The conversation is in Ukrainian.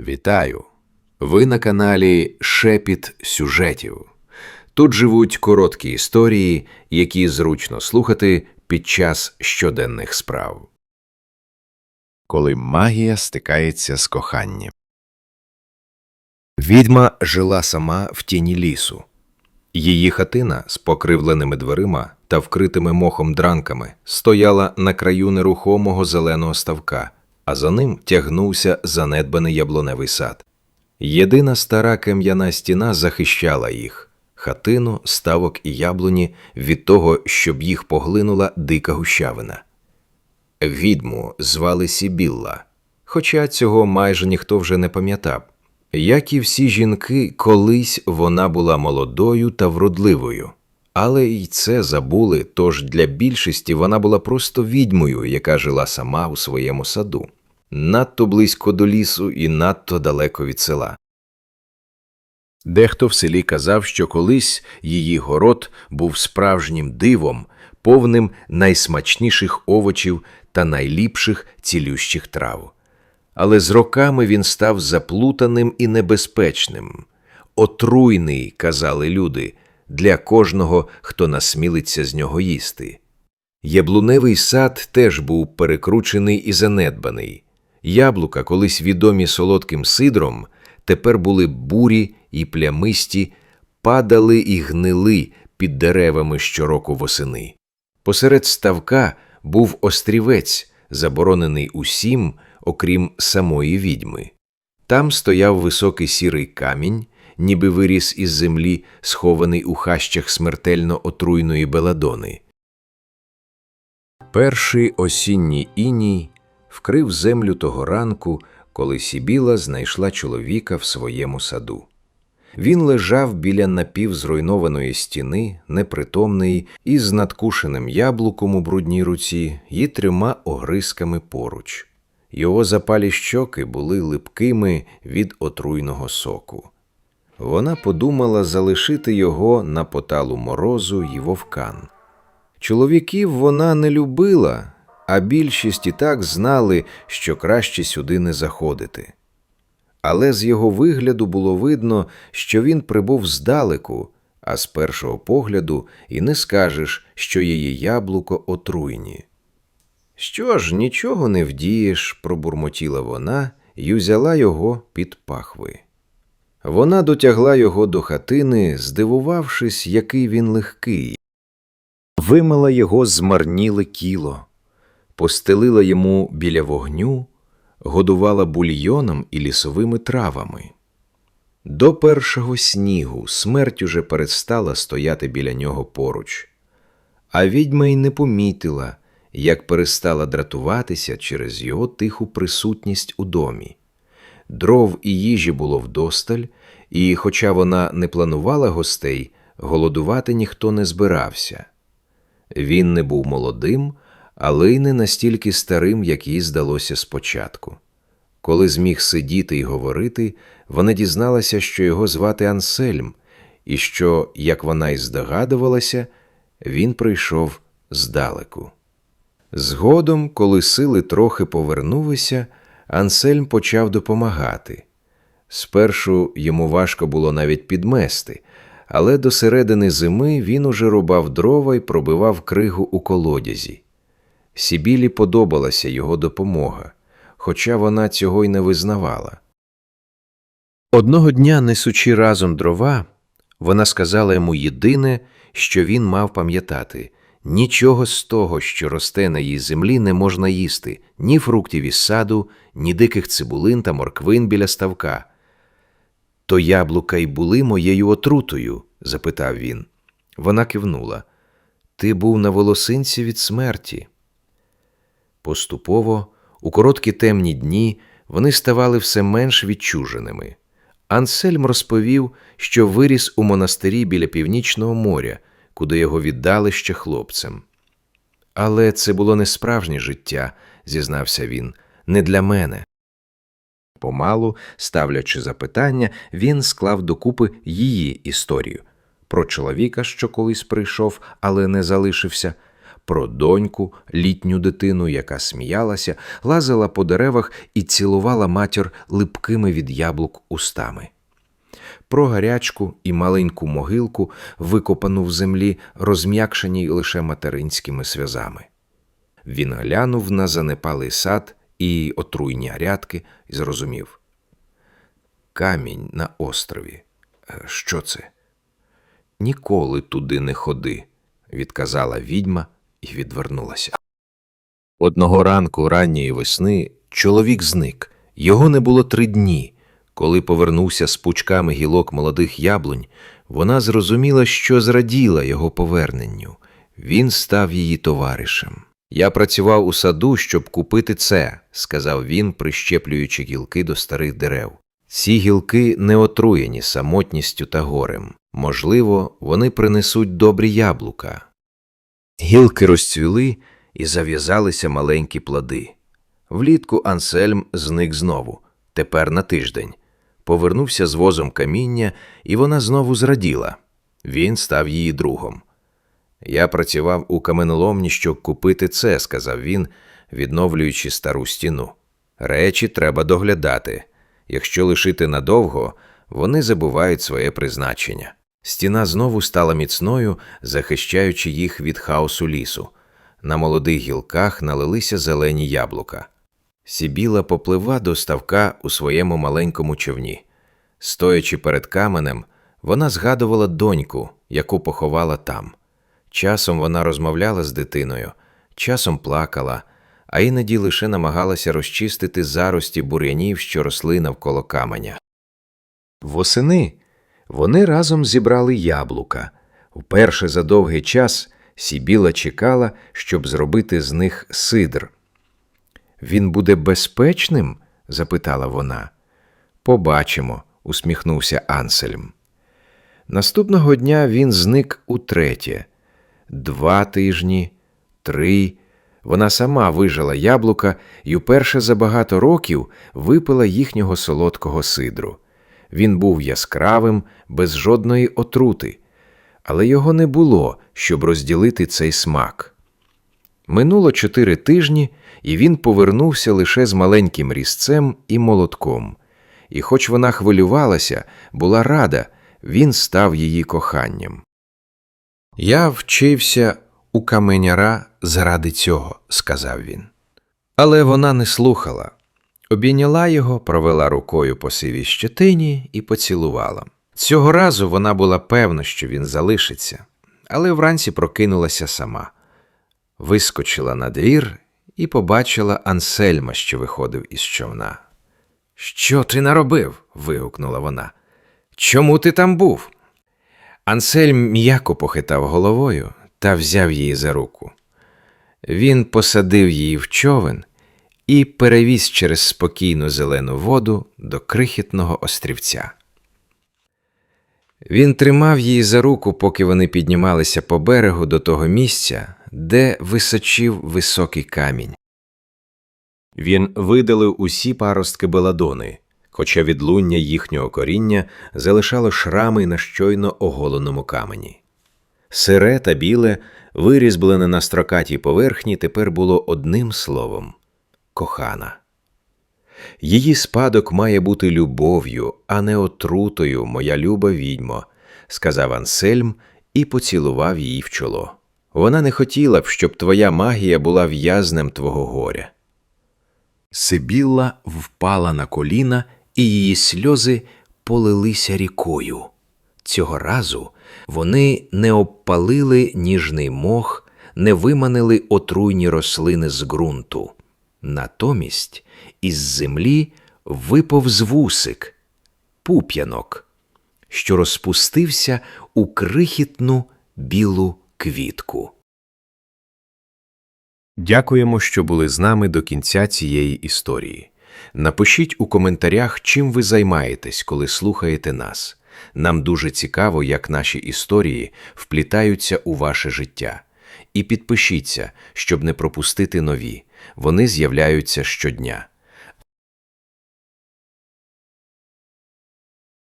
Вітаю! Ви на каналі Шепіт сюжетів. Тут живуть короткі історії, які зручно слухати під час щоденних справ. Коли магія стикається з коханням. Відьма жила сама в тіні лісу. Її хатина з покривленими дверима та вкритими мохом дранками стояла на краю нерухомого зеленого ставка, а за ним тягнувся занедбаний яблуневий сад. Єдина стара кам'яна стіна захищала їх хатину, ставок і яблуні від того, щоб їх поглинула дика гущавина. Відьму звали Сібілла, хоча цього майже ніхто вже не пам'ятав. Як і всі жінки, колись вона була молодою та вродливою. Але й це забули, тож для більшості вона була просто відьмою, яка жила сама у своєму саду, надто близько до лісу і надто далеко від села. Дехто в селі казав, що колись її город був справжнім дивом, повним найсмачніших овочів та найліпших цілющих трав. Але з роками він став заплутаним і небезпечним. Отруйний, казали люди, для кожного, хто насмілиться з нього їсти. Яблуневий сад теж був перекручений і занедбаний. Яблука, колись відомі солодким сидром, тепер були бурі і плямисті, падали і гнили під деревами щороку восени. Посеред ставка був острівець, заборонений усім, окрім самої відьми. Там стояв високий сірий камінь, ніби виріс із землі, схований у хащах смертельно отруйної беладони. Перший осінній іній вкрив землю того ранку, коли Сібіла знайшла чоловіка в своєму саду. Він лежав біля напівзруйнованої стіни, непритомний, із надкушеним яблуком у брудній руці і трьома огризками поруч. Його запалі щоки були липкими від отруйного соку. Вона подумала залишити його на поталу морозу й вовкан. Чоловіків вона не любила, а більшість і так знали, що краще сюди не заходити. Але з його вигляду було видно, що він прибув здалеку, а з першого погляду і не скажеш, що її яблуко отруйні. Що ж, нічого не вдієш, пробурмотіла вона й узяла його під пахви. Вона дотягла його до хатини, здивувавшись, який він легкий, вимила його змарніле кіло, постелила йому біля вогню, годувала бульйоном і лісовими травами. До першого снігу смерть уже перестала стояти біля нього поруч, а відьма й не помітила, як перестала дратуватися через його тиху присутність у домі. Дров і їжі було вдосталь, і, хоча вона не планувала гостей, голодувати ніхто не збирався. Він не був молодим, але й не настільки старим, як їй здалося спочатку. Коли зміг сидіти і говорити, вона дізналася, що його звати Ансельм, і що, як вона й здогадувалася, він прийшов здалеку. Згодом, коли сили трохи повернулися, Ансельм почав допомагати. Спершу йому важко було навіть підмести, але до середини зими він уже рубав дрова і пробивав кригу у колодязі. Сібілі подобалася його допомога, хоча вона цього й не визнавала. Одного дня, несучи разом дрова, вона сказала йому єдине, що він мав пам'ятати нічого з того, що росте на її землі, не можна їсти ні фруктів із саду, ні диких цибулин та морквин біля ставка. То яблука й були моєю отрутою? запитав він. Вона кивнула. Ти був на волосинці від смерті. Поступово, у короткі темні дні, вони ставали все менш відчуженими. Ансельм розповів, що виріс у монастирі біля північного моря, куди його віддали ще хлопцем. Але це було не справжнє життя, зізнався він, не для мене. Помалу, ставлячи запитання, він склав докупи її історію про чоловіка, що колись прийшов, але не залишився, про доньку, літню дитину, яка сміялася, лазила по деревах і цілувала матір липкими від яблук устами. Про гарячку і маленьку могилку, викопану в землі, розм'якшеній лише материнськими сльозами. Він глянув на занепалий сад і отруйні грядки і зрозумів. Камінь на острові. Е, Що це? Ніколи туди не ходи, відказала відьма і відвернулася. Одного ранку ранньої весни чоловік зник. Його не було три дні. Коли повернувся з пучками гілок молодих яблунь, вона зрозуміла, що зраділа його поверненню. Він став її товаришем. Я працював у саду, щоб купити це, сказав він, прищеплюючи гілки до старих дерев. Ці гілки не отруєні самотністю та горем. Можливо, вони принесуть добрі яблука. Гілки розцвіли і зав'язалися маленькі плоди. Влітку Ансельм зник знову, тепер на тиждень. Повернувся з возом каміння, і вона знову зраділа. Він став її другом. Я працював у каменоломні, щоб купити це, сказав він, відновлюючи стару стіну. Речі треба доглядати. Якщо лишити надовго, вони забувають своє призначення. Стіна знову стала міцною, захищаючи їх від хаосу лісу. На молодих гілках налилися зелені яблука. Сібіла поплива до ставка у своєму маленькому човні. Стоячи перед каменем, вона згадувала доньку, яку поховала там. Часом вона розмовляла з дитиною, часом плакала, а іноді лише намагалася розчистити зарості бур'янів, що росли навколо каменя. Восени вони разом зібрали яблука. Вперше за довгий час Сібіла чекала, щоб зробити з них сидр. Він буде безпечним? запитала вона. Побачимо, усміхнувся Ансельм. Наступного дня він зник утретє. Два тижні, три. Вона сама вижила яблука і вперше за багато років випила їхнього солодкого сидру. Він був яскравим, без жодної отрути, але його не було, щоб розділити цей смак. Минуло чотири тижні, і він повернувся лише з маленьким різцем і молотком. І, хоч вона хвилювалася, була рада, він став її коханням. Я вчився у каменяра заради цього, сказав він. Але вона не слухала. Обійняла його, провела рукою по сивій щетині і поцілувала. Цього разу вона була певна, що він залишиться, але вранці прокинулася сама, вискочила на двір і побачила Ансельма, що виходив із човна. Що ти наробив? вигукнула вона. Чому ти там був? Ансельм м'яко похитав головою та взяв її за руку. Він посадив її в човен і перевіз через спокійну зелену воду до крихітного острівця. Він тримав її за руку, поки вони піднімалися по берегу до того місця, де височив високий камінь. Він видалив усі паростки беладони, хоча відлуння їхнього коріння залишало шрами на щойно оголеному камені. Сире та біле, вирізблене на строкатій поверхні, тепер було одним словом кохана. Її спадок має бути любов'ю, а не отрутою, моя люба відьмо, сказав Ансельм і поцілував її в чоло. Вона не хотіла б, щоб твоя магія була в'язнем твого горя. Сибілла впала на коліна, і її сльози полилися рікою. Цього разу вони не обпалили ніжний мох, не виманили отруйні рослини з ґрунту. Натомість із землі виповз вусик, пуп'янок, що розпустився у крихітну білу квітку. Дякуємо, що були з нами до кінця цієї історії. Напишіть у коментарях, чим ви займаєтесь, коли слухаєте нас. Нам дуже цікаво, як наші історії вплітаються у ваше життя. І підпишіться, щоб не пропустити нові. Вони з'являються щодня.